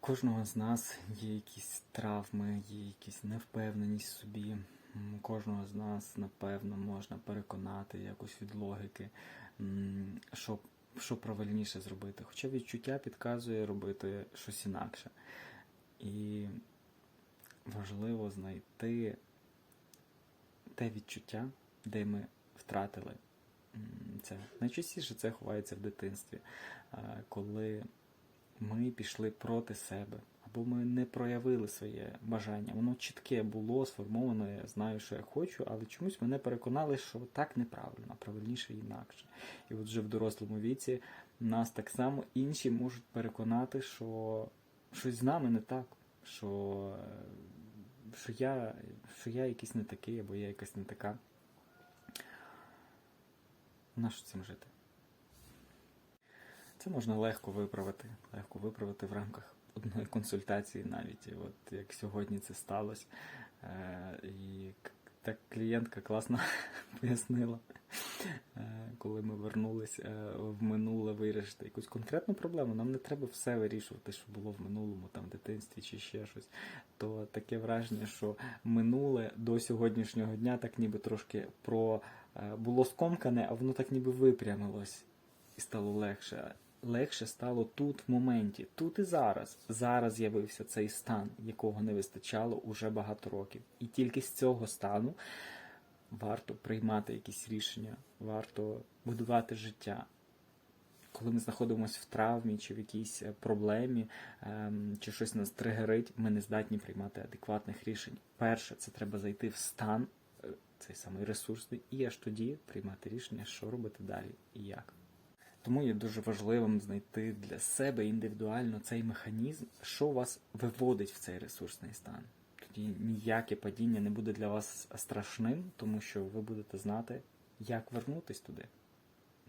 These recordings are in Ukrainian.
кожного з нас є якісь травми, є якісь невпевненість в собі. Кожного з нас, напевно, можна переконати якось від логіки, що, що правильніше зробити. Хоча відчуття підказує робити щось інакше. І важливо знайти те відчуття, де ми втратили це. Найчастіше це ховається в дитинстві, коли ми пішли проти себе, або ми не проявили своє бажання. Воно чітке було, сформоване, я знаю, що я хочу, але чомусь мене переконали, що так неправильно, правильніше інакше. І от вже в дорослому віці нас так само інші можуть переконати, що щось з нами не так, що, що, я, що я якийсь не такий, або я якась не така. Нащо цим жити? Це можна легко виправити, легко виправити в рамках одної консультації навіть. І от як сьогодні це сталося. Е, і так клієнтка класно пояснила, е, коли ми вернулись е, в минуле вирішити якусь конкретну проблему. Нам не треба все вирішувати, що було в минулому, там в дитинстві чи ще щось. То таке враження, що минуле до сьогоднішнього дня так ніби трошки про було скомкане, а воно так ніби випрямилось і стало легше. Легше стало тут, в моменті, тут і зараз. Зараз з'явився цей стан, якого не вистачало уже багато років. І тільки з цього стану варто приймати якісь рішення, варто будувати життя. Коли ми знаходимося в травмі чи в якійсь е, проблемі, ем, чи щось нас тригерить, ми не здатні приймати адекватних рішень. Перше, це треба зайти в стан, е, цей самий ресурсний, і аж тоді приймати рішення, що робити далі і як. Тому є дуже важливим знайти для себе індивідуально цей механізм, що вас виводить в цей ресурсний стан. Тоді ніяке падіння не буде для вас страшним, тому що ви будете знати, як вернутись туди.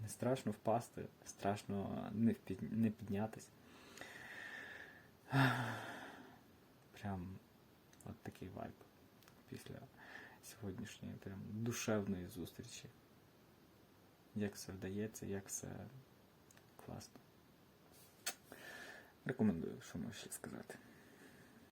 Не страшно впасти, страшно не, піднятись. Прям от такий вайб після сьогоднішньої прям душевної зустрічі. Як все вдається, як все класно. Рекомендую, що можу ще сказати.